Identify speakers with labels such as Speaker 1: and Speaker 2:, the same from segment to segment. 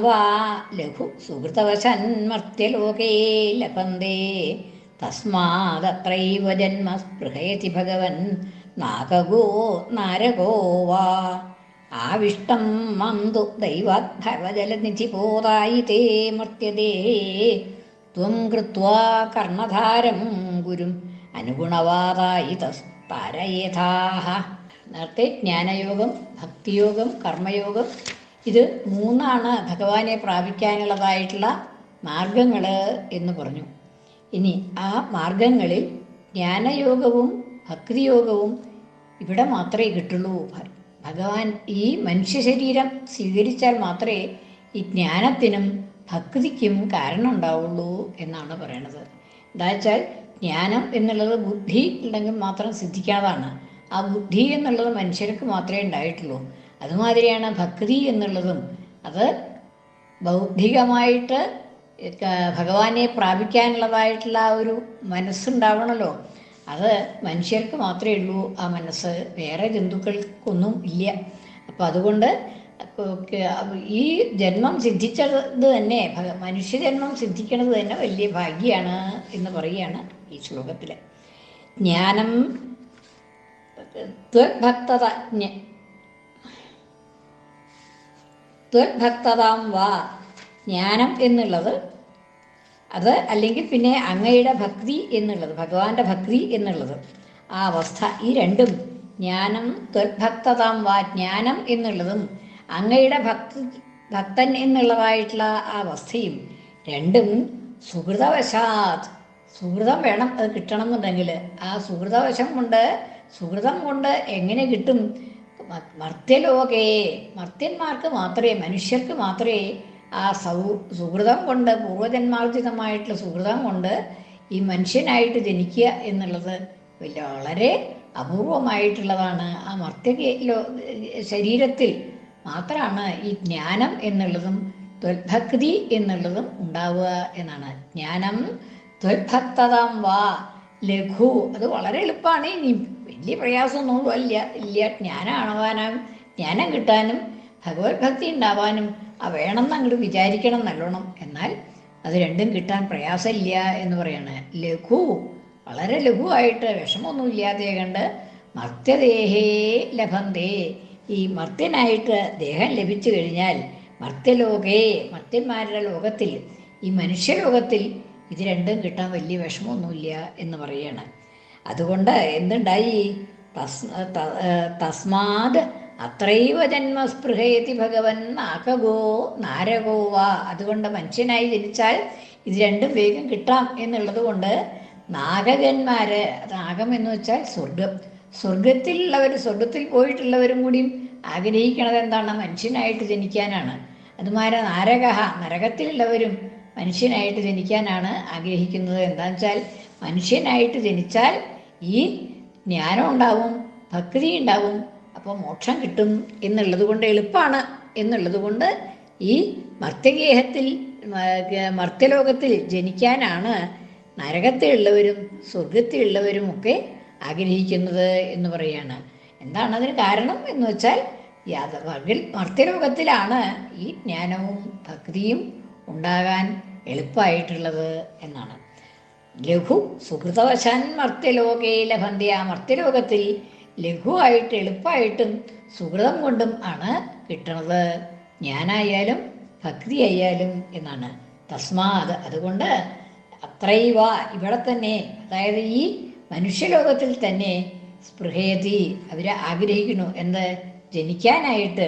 Speaker 1: വാ. ലഘു സുഹൃതവശന്മർത്യലോകേ ലഭന്തേ. തസ്മാദത്രൈവ ജന്മ സ്പൃഹയതി ഭഗവൻ. നാഗോ നാരകോ വാ. ആവിഷ്ടം മന്തു ദൈവധർവജലനിധി പോതായി തേ മർത്യതേ. ത്വം കൃത്വാ കർണധാരം ഗുരും. അനുഗുണവാദായി തസ്താരയേഥാഹ നേരത്തെ ജ്ഞാനയോഗം ഭക്തിയോഗം കർമ്മയോഗം ഇത് മൂന്നാണ് ഭഗവാനെ പ്രാപിക്കാനുള്ളതായിട്ടുള്ള മാർഗങ്ങൾ എന്ന് പറഞ്ഞു. ഇനി ആ മാർഗങ്ങളിൽ ജ്ഞാനയോഗവും ഭക്തിയോഗവും ഇവിടെ മാത്രമേ കിട്ടുള്ളൂ. ഭഗവാൻ ഈ മനുഷ്യ ശരീരം സ്വീകരിച്ചാൽ മാത്രമേ ഈ ജ്ഞാനത്തിനും ഭക്തിക്കും കാരണം ഉണ്ടാവുള്ളൂ എന്നാണ് പറയണത്. എന്താ വെച്ചാൽ ജ്ഞാനം എന്നുള്ളത് ബുദ്ധി ഉണ്ടെങ്കിൽ മാത്രം സിദ്ധിക്കാതാണ്. ആ ബുദ്ധി എന്നുള്ളത് മനുഷ്യർക്ക് മാത്രമേ ഉണ്ടായിട്ടുള്ളൂ. അതുമാതിരിയാണ് ഭക്തി എന്നുള്ളതും. അത് ബൗദ്ധികമായിട്ട് ഭഗവാനെ പ്രാപിക്കാനുള്ളതായിട്ടുള്ള ആ ഒരു മനസ്സുണ്ടാവണമല്ലോ അത് മനുഷ്യർക്ക് മാത്രമേ ഉള്ളൂ. ആ മനസ്സ് വേറെ ജന്തുക്കൾക്കൊന്നും ഇല്ല. അപ്പം അതുകൊണ്ട് ഈ ജന്മം സിദ്ധിച്ചത് തന്നെ മനുഷ്യജന്മം സിദ്ധിക്കണത് തന്നെ വലിയ ഭാഗ്യമാണ് എന്ന് പറയുകയാണ് ഈ ശ്ലോകത്തിൽ ജ്ഞാനം ത്വഭക്തത ത്വഭക്തതാം വാ. ജ്ഞാനം എന്നുള്ളത് അത് അല്ലെങ്കിൽ പിന്നെ അങ്ങയുടെ ഭക്തി എന്നുള്ളത് ഭഗവാന്റെ ഭക്തി എന്നുള്ളത്. ആ അവസ്ഥ ഈ രണ്ടും. ജ്ഞാനം ത്വഭക്തതാം വാ ജ്ഞാനം എന്നുള്ളതും അങ്ങയുടെ ഭക്തി ഭക്തൻ എന്നുള്ളതായിട്ടുള്ള ആ അവസ്ഥയും രണ്ടും സുഹൃതവശാത്. സുഹൃതം വേണം അത് കിട്ടണം എന്നുണ്ടെങ്കിൽ ആ സുഹൃതവശം കൊണ്ട് സുഹൃതം കൊണ്ട് എങ്ങനെ കിട്ടും? മർത്യലോകേ മർത്യന്മാർക്ക് മാത്രമേ മനുഷ്യർക്ക് മാത്രമേ ആ സൗ സുഹൃതം കൊണ്ട് പൂർവജന്മാർജിതമായിട്ടുള്ള സുഹൃതം കൊണ്ട് ഈ മനുഷ്യനായിട്ട് ജനിക്കുക എന്നുള്ളത് വളരെ അപൂർവമായിട്ടുള്ളതാണ്. ആ മർത്യ ശരീരത്തിൽ മാത്രമാണ് ഈ ജ്ഞാനം എന്നുള്ളതും ത്വൽഭക്തി എന്നുള്ളതും ഉണ്ടാവുക എന്നാണ്. ജ്ഞാനം ത്വൽഭക്തതാം വാ ലഘു. അത് വളരെ എളുപ്പമാണ് ഇനി വലിയ പ്രയാസമൊന്നും അല്ല ഇല്ല. ജ്ഞാനമാണവാനും ജ്ഞാനം കിട്ടാനും ഭഗവത് ഭക്തി ഉണ്ടാവാനും ആ വേണമെന്ന് അങ്ങോട്ട് വിചാരിക്കണം നല്ലോണം. എന്നാൽ അത് രണ്ടും കിട്ടാൻ പ്രയാസമില്ല എന്ന് പറയാണ്. ലഘു. വളരെ ലഘുവായിട്ട് വിഷമമൊന്നും ഇല്ലാതെ കണ്ട് മർത്യദേഹേ ലഭന്തേ. ഈ മർത്യനായിട്ട് ദേഹം ലഭിച്ചു കഴിഞ്ഞാൽ മർത്യലോകേ മർത്യന്മാരുടെ ലോകത്തിൽ ഈ മനുഷ്യലോകത്തിൽ ഇത് രണ്ടും കിട്ടാൻ വലിയ വിഷമമൊന്നുമില്ല എന്ന് പറയാണ്. അതുകൊണ്ട് എന്തുണ്ടായി? തസ് തസ്മാത് അത്രൈവ ജന്മസ്പൃഹയതി ഭഗവൻ നാകഗോ നാരകോ വാ. അതുകൊണ്ട് മനുഷ്യനായി ജനിച്ചാൽ ഇത് രണ്ടും വേഗം കിട്ടാം എന്നുള്ളത് കൊണ്ട് നാഗകന്മാര് നാഗം എന്ന് വെച്ചാൽ സ്വർഗം സ്വർഗത്തിലുള്ളവർ സ്വർഗത്തിൽ പോയിട്ടുള്ളവരും കൂടി ആഗ്രഹിക്കണത് എന്താണ്? മനുഷ്യനായിട്ട് ജനിക്കാനാണ്. അതുമാരെ നാരക നരകത്തിലുള്ളവരും മനുഷ്യനായിട്ട് ജനിക്കാനാണ് ആഗ്രഹിക്കുന്നത്. എന്താ വെച്ചാൽ മനുഷ്യനായിട്ട് ജനിച്ചാൽ ഈ ജ്ഞാനം ഉണ്ടാവും ഭക്തി ഉണ്ടാവും അപ്പോൾ മോക്ഷം കിട്ടും എന്നുള്ളത് കൊണ്ട് എളുപ്പമാണ് എന്നുള്ളത് കൊണ്ട് ഈ മർത്യഗേഹത്തിൽ മർത്യലോകത്തിൽ ജനിക്കാനാണ് നരകത്തിലുള്ളവരും സ്വർഗത്തിലുള്ളവരും ഒക്കെ ആഗ്രഹിക്കുന്നത് എന്ന് പറയാണ്. എന്താണ് അതിന് കാരണം എന്ന് വെച്ചാൽ യാത മർത്യലോകത്തിലാണ് ഈ ജ്ഞാനവും ഭക്തിയും ഉണ്ടാകാൻ എളുപ്പമായിട്ടുള്ളത് എന്നാണ്. ലഘു സുഹൃതവശാൻ മർത്യലോകയിൽ ലഭന്തി ആ മർത്യലോകത്തിൽ ലഘുവായിട്ട് എളുപ്പമായിട്ടും സുഹൃതം കൊണ്ടും ആണ് കിട്ടണത്. ഞാനായാലും ഭക്തി ആയാലും എന്നാണ്. തസ്മാത് അതുകൊണ്ട് അത്രൈവ ഇവിടെ തന്നെ അതായത് ഈ മനുഷ്യലോകത്തിൽ തന്നെ സ്പൃഹയതി അവർ ആഗ്രഹിക്കുന്നു എന്ത് ജനിക്കാനായിട്ട്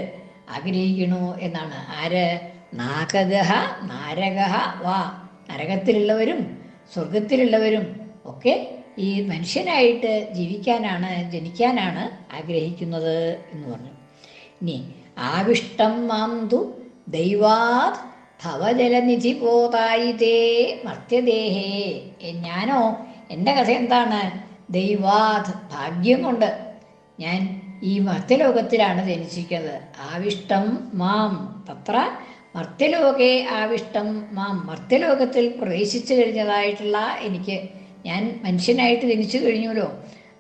Speaker 1: ആഗ്രഹിക്കുന്നു എന്നാണ്. ആര്? നാഗഹ നാരകഹ വാ. നരകത്തിലുള്ളവരും സ്വർഗത്തിലുള്ളവരും ഒക്കെ ഈ മനുഷ്യനായിട്ട് ജീവിക്കാനാണ് ജനിക്കാനാണ് ആഗ്രഹിക്കുന്നത് എന്ന് പറഞ്ഞു. ഇനി ആവിഷ്ടം മാന്തു ദൈവാത് ഭവജലനിധി പോതായിതേ മർത്യദേഹേ. ഞാനോ? എന്റെ കഥ എന്താണ്? ദൈവാത് ഭാഗ്യം കൊണ്ട് ഞാൻ ഈ മർത്യലോകത്തിലാണ് ജനിച്ചിരിക്കുന്നത്. ആവിഷ്ടം മാം. തത്ര മർത്യലോകേ ആവിഷ്ടം. മാം മർത്യലോകത്തിൽ പ്രവേശിച്ചു കഴിഞ്ഞതായിട്ടുള്ള എനിക്ക് ഞാൻ മനുഷ്യനായിട്ട് ജനിച്ചു കഴിഞ്ഞുവല്ലോ.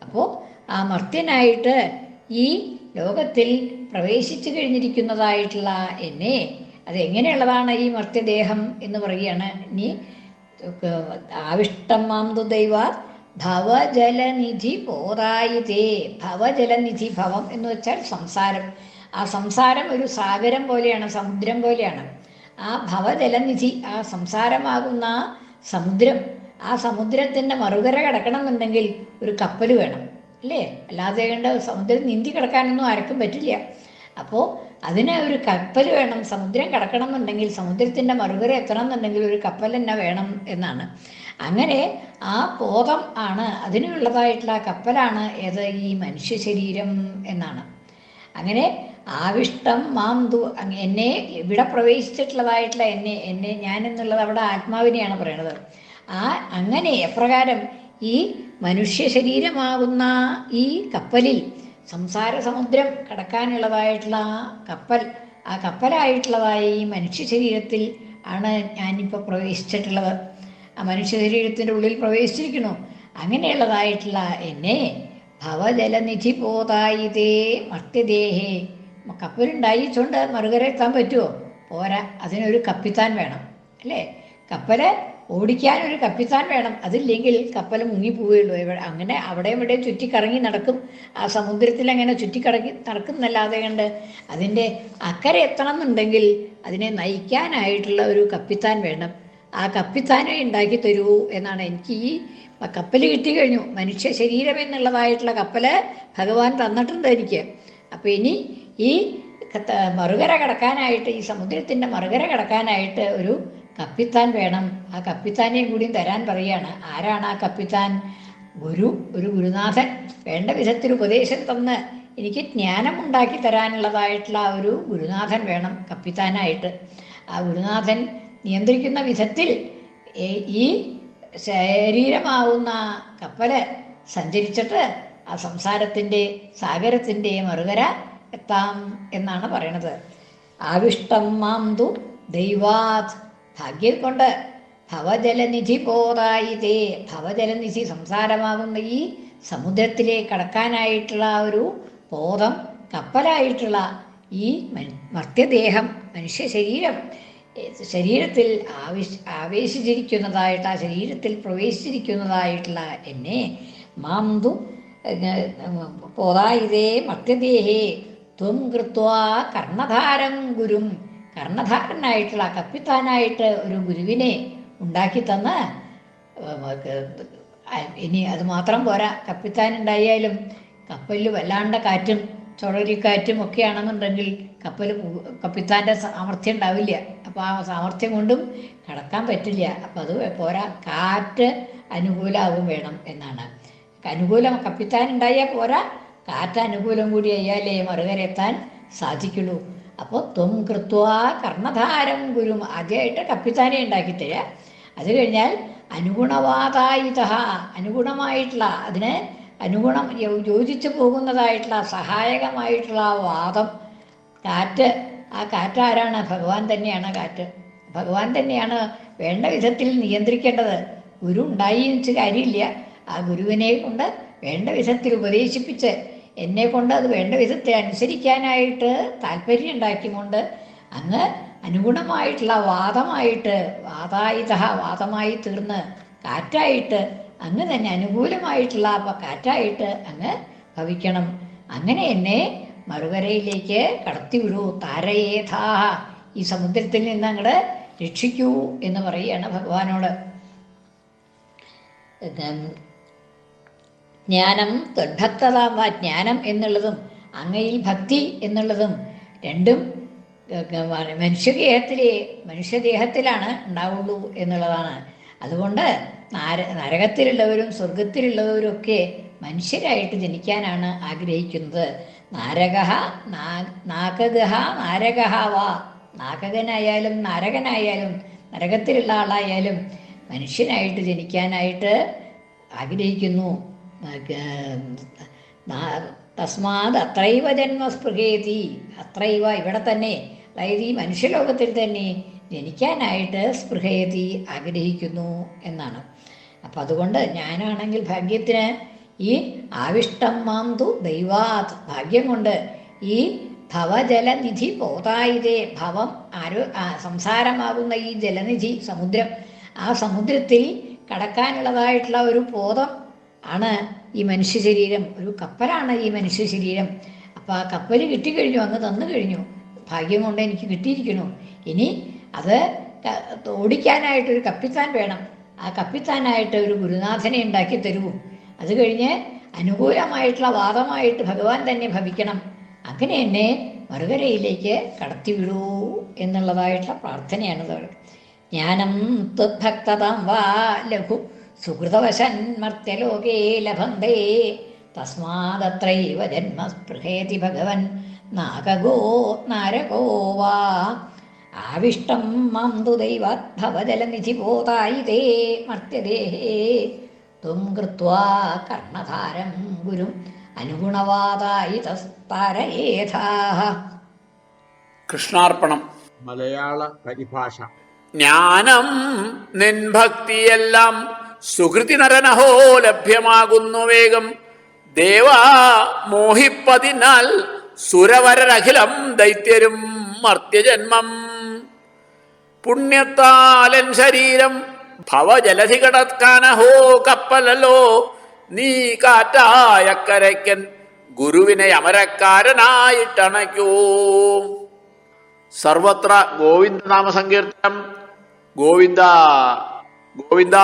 Speaker 1: അപ്പോൾ ആ മർത്യനായിട്ട് ഈ ലോകത്തിൽ പ്രവേശിച്ചു കഴിഞ്ഞിരിക്കുന്നതായിട്ടുള്ള എന്നെ അതെങ്ങനെയുള്ളതാണ് ഈ മർത്യദേഹം എന്ന് പറയുകയാണ്. ഇനി ആവിഷ്ടം മാന്തു ദൈവ ഭവജലനിധി പോതായിതേ ഭവജലനിധി ഭവം എന്ന് വെച്ചാൽ സംസാരം. ആ സംസാരം ഒരു സാഗരം പോലെയാണ് സമുദ്രം പോലെയാണ്. ആ ഭവജലനിധി ആ സംസാരമാകുന്ന ആ സമുദ്രം ആ സമുദ്രത്തിന്റെ മറുകര കിടക്കണം എന്നുണ്ടെങ്കിൽ ഒരു കപ്പൽ വേണം അല്ലേ? അല്ലാതെ കണ്ട് സമുദ്രം നീന്തി കിടക്കാനൊന്നും ആർക്കും പറ്റില്ല. അപ്പോൾ അതിന് ഒരു കപ്പൽ വേണം സമുദ്രം കിടക്കണം എന്നുണ്ടെങ്കിൽ സമുദ്രത്തിന്റെ മറുകര എത്തണം എന്നുണ്ടെങ്കിൽ ഒരു കപ്പൽ തന്നെ വേണം എന്നാണ്. അങ്ങനെ ആ ബോധം ആണ് അതിനുള്ളതായിട്ടുള്ള കപ്പലാണ് ഏത് ഈ മനുഷ്യ ശരീരം എന്നാണ്. അങ്ങനെ ആവിഷ്ടം മാം ദു എന്നെ ഇവിടെ പ്രവേശിച്ചിട്ടുള്ളതായിട്ടുള്ള എന്നെ എന്നെ ഞാൻ എന്നുള്ളത് അവിടെ ആത്മാവിനെയാണ് പറയണത്. ആ അങ്ങനെ എപ്രകാരം ഈ മനുഷ്യ ശരീരമാകുന്ന ഈ കപ്പലിൽ സംസാര സമുദ്രം കടക്കാനുള്ളതായിട്ടുള്ള ആ കപ്പൽ ആ കപ്പലായിട്ടുള്ളതായ ഈ മനുഷ്യ ശരീരത്തിൽ ആണ് ഞാനിപ്പോൾ പ്രവേശിച്ചിട്ടുള്ളത്. ആ മനുഷ്യ ശരീരത്തിന്റെ ഉള്ളിൽ പ്രവേശിച്ചിരിക്കുന്നു. അങ്ങനെയുള്ളതായിട്ടുള്ള എന്നെ ഭവജലനിധി പോതായിതേ മർത്യദേഹേ കപ്പലുണ്ടായിച്ചുകൊണ്ട് മറുകര എത്താൻ പറ്റുമോ പോരാ അതിനൊരു കപ്പിത്താൻ വേണം അല്ലേ? കപ്പൽ ഓടിക്കാൻ ഒരു കപ്പിത്താൻ വേണം അതില്ലെങ്കിൽ കപ്പൽ മുങ്ങിപ്പോവുകയുള്ളൂ. ഇവിടെ അങ്ങനെ അവിടെ ഇവിടെ ചുറ്റിക്കറങ്ങി നടക്കും. ആ സമുദ്രത്തിൽ അങ്ങനെ ചുറ്റിക്കറങ്ങി നടക്കുന്നല്ലാതെ കണ്ട് അതിന്റെ അക്കരെ എത്തണം എന്നുണ്ടെങ്കിൽ അതിനെ നയിക്കാനായിട്ടുള്ള ഒരു കപ്പിത്താൻ വേണം. ആ കപ്പിത്താനെ ഉണ്ടാക്കി തരൂ എന്നാണ് എനിക്ക് ഈ കപ്പൽ കിട്ടി കഴിഞ്ഞു. മനുഷ്യ ശരീരം എന്നുള്ളതായിട്ടുള്ള കപ്പൽ ഭഗവാൻ തന്നിട്ടുണ്ട് എനിക്ക്. അപ്പോൾ ഇനി ഈ മറുകര കടക്കാനായിട്ട് ഈ സമുദ്രത്തിന്റെ മറുകര കടക്കാനായിട്ട് ഒരു കപ്പിത്താൻ വേണം. ആ കപ്പിത്താനെയും കൂടിയും തരാൻ പറയുകയാണ് ആരാണ് ആ കപ്പിത്താൻ? ഗുരു ഒരു ഗുരുനാഥൻ വേണ്ട വിധത്തിൽ ഉപദേശം തന്ന് എനിക്ക് ജ്ഞാനം ഉണ്ടാക്കി തരാനുള്ളതായിട്ടുള്ള ഒരു ഗുരുനാഥൻ വേണം കപ്പിത്താനായിട്ട്. ആ ഗുരുനാഥൻ നിയന്ത്രിക്കുന്ന വിധത്തിൽ ഈ ശരീരമാവുന്ന കപ്പൽ സഞ്ചരിച്ചിട്ട് ആ സംസാരത്തിന്റെ സാഗരത്തിന്റെ മറുകര എത്താം എന്നാണ് പറയണത്. ആവിഷ്ടം മാം തു ദൈവാത്. ഭാഗ്യം കൊണ്ട് ഭവജലനിധി പോതായിതേ. ഭവജലനിധി സംസാരമാകുന്ന ഈ സമുദ്രത്തിലേക്ക് കടക്കാനായിട്ടുള്ള ഒരു ബോധം കപ്പലായിട്ടുള്ള ഈ മർത്യദേഹം മനുഷ്യ ശരീരം ശരീരത്തിൽ ആവേശ ആവേശിച്ചിരിക്കുന്നതായിട്ട് ആ ശരീരത്തിൽ പ്രവേശിച്ചിരിക്കുന്നതായിട്ടുള്ള എന്നെ മാം തു പോതായിതേ മർത്യദേഹേ. ത്വം കൃത്വാ കർണധാരം ഗുരും. കർണധാരനായിട്ടുള്ള കപ്പിത്താനായിട്ട് ഒരു ഗുരുവിനെ ഉണ്ടാക്കി തന്ന് ഇനി അത് മാത്രം പോരാ. കപ്പിത്താൻ ഉണ്ടായാലും കപ്പലിൽ വല്ലാണ്ട കാറ്റും ചുഴലിക്കാറ്റും ഒക്കെ ആണെന്നുണ്ടെങ്കിൽ കപ്പൽ കപ്പിത്താന്റെ സാമർഥ്യം ഉണ്ടാവില്ല. അപ്പോൾ ആ സാമർഥ്യം കൊണ്ടും കടക്കാൻ പറ്റില്ല. അപ്പോൾ അത് പോരാ. കാറ്റ് അനുകൂലമാവും വേണം എന്നാണ്. അനുകൂലം കപ്പിത്താൻ ഉണ്ടായാൽ പോരാ. കാറ്റ് അനുകൂലം കൂടി അയ്യാലേ മറുകരെത്താൻ സാധിക്കുള്ളൂ. അപ്പോൾ ത്വം കൃത്വ കർണധാരം ഗുരും ആദ്യമായിട്ട് കപ്പിത്താനെ ഉണ്ടാക്കി അത് കഴിഞ്ഞാൽ അനുഗുണവാതായുധ അനുഗുണമായിട്ടുള്ള അതിന് അനുഗുണം യോജിച്ചു പോകുന്നതായിട്ടുള്ള സഹായകമായിട്ടുള്ള വാദം. കാറ്റ് ആ കാറ്റാരാണ്? ഭഗവാൻ തന്നെയാണ് കാറ്റ്. ഭഗവാൻ തന്നെയാണ് വേണ്ട വിധത്തിൽ നിയന്ത്രിക്കേണ്ടത്. ഗുരു ഉണ്ടായി വെച്ച് കാര്യമില്ല. ആ ഗുരുവിനെ കൊണ്ട് വേണ്ട വിധത്തിൽ ഉപദേശിപ്പിച്ച് എന്നെ കൊണ്ട് അത് വേണ്ട വിധത്തിൽ അനുസരിക്കാനായിട്ട് താല്പര്യം ഉണ്ടാക്കിക്കൊണ്ട് അങ്ങ് അനുഗുണമായിട്ടുള്ള വാദമായിട്ട് വാദായുധ വാദമായി തീർന്ന് കാറ്റായിട്ട് അങ്ങ് തന്നെ അനുകൂലമായിട്ടുള്ള കാറ്റായിട്ട് അങ്ങ് ഭവിക്കണം. അങ്ങനെ എന്നെ മറുകരയിലേക്ക് കടത്തിവിടൂ. താരയേഥാഹ. ഈ സമുദ്രത്തിൽ നിന്ന് അങ്ങട് രക്ഷിക്കൂ എന്ന് പറയുകയാണ് ഭഗവാനോട്. ജ്ഞാനം തൊഡ്ഭക്തതാമ ജ്ഞാനം എന്നുള്ളതും അങ്ങയിൽ ഭക്തി എന്നുള്ളതും രണ്ടും മനുഷ്യദേഹത്തിലെ മനുഷ്യദേഹത്തിലാണ് ഉണ്ടാവുള്ളൂ എന്നുള്ളതാണ്. അതുകൊണ്ട് നാര നരകത്തിലുള്ളവരും സ്വർഗത്തിലുള്ളവരും ഒക്കെ മനുഷ്യരായിട്ട് ജനിക്കാനാണ് ആഗ്രഹിക്കുന്നത്. നാരക നാകഗഹ നാരകഹ വാ. നാഗകനായാലും നരകനായാലും നരകത്തിലുള്ള ആളായാലും മനുഷ്യനായിട്ട് ജനിക്കാനായിട്ട് ആഗ്രഹിക്കുന്നു. തസ്മാത് അത്രൈവ ജന്മസ്പൃഹേതി അത്രൈവ ഇവിടെ തന്നെ. അതായത് ഈ മനുഷ്യലോകത്തിൽ തന്നെ ജനിക്കാനായിട്ട് സ്പൃഹേതി ആഗ്രഹിക്കുന്നു എന്നാണ്. അപ്പം അതുകൊണ്ട് ഞാനാണെങ്കിൽ ഭാഗ്യത്തിന് ഈ ആവിഷ്ടം മാന്തു ദൈവാത്. ഭാഗ്യം കൊണ്ട് ഈ ഭവജലനിധി പോതായിതേ ഭവം ആരോ സംസാരമാകുന്ന ഈ ജലനിധി സമുദ്രം ആ സമുദ്രത്തിൽ കടക്കാനുള്ളതായിട്ടുള്ള ഒരു പോതം ആണ് ഈ മനുഷ്യ ശരീരം ഒരു കപ്പലാണ് ഈ മനുഷ്യ ശരീരം അപ്പോൾ ആ കപ്പൽ കിട്ടിക്കഴിഞ്ഞു അങ്ങ് തന്നു കഴിഞ്ഞു. ഭാഗ്യം കൊണ്ട് എനിക്ക് കിട്ടിയിരിക്കുന്നു. ഇനി അത് ഓടിക്കാനായിട്ടൊരു കപ്പിത്താൻ വേണം. ആ കപ്പിത്താനായിട്ട് ഒരു ഗുരുനാഥനെ ഉണ്ടാക്കി തരുവും അത് കഴിഞ്ഞ് അനുകൂലമായിട്ടുള്ള വാദമായിട്ട് ഭഗവാൻ തന്നെ ഭവിക്കണം. അങ്ങനെ എന്നെ മറുകരയിലേക്ക് കടത്തിവിടൂ എന്നുള്ളതായിട്ടുള്ള പ്രാർത്ഥനയാണ് ജ്ഞാനം ത്വദ്ഭക്തതാം വാ ലഘു സുഹൃതവശൻ ലഭന്തേ ലഭന്തേ തസ്മാദത്രൈവ ജന്മസ്പൃഹേതി ഭഗവൻ നാഗോ നാരകോ വാ. ആവിഷ്ടം മാം തു ദൈവാത്ഭവജലനിധി പോതായി തേ മർത്യദേഹേ. ത്വം കൃത്വാ കർണധാരം ഗുരും അനുഗുണവാതായി തസ്താരയേഥാഹ
Speaker 2: കൃഷ്ണാർപ്പണം.
Speaker 3: മലയാള പരിഭാഷ.
Speaker 2: ജ്ഞാനം നിൻ ഭക്തിയെല്ലാം സുഹൃതി നരനഹോ ലഭ്യമാകുന്നു വേഗം. ദേവാ മോഹിപ്പതിനാൽ സുരവരരഖിലം ദൈത്യരും മർത്യജന്മം. പുണ്യത്താലൻ ശരീരം ഭവജലധി കടക്കാനഹോ കപ്പലല്ലോ നീ കാറ്റായക്കരയ്ക്കൻ ഗുരുവിനെ അമരക്കാരനായിട്ടണയ്ക്കൂ. സർവത്ര ഗോവിന്ദനാമ സങ്കീർത്തനം ഗോവിന്ദ ഗോവിന്ദ.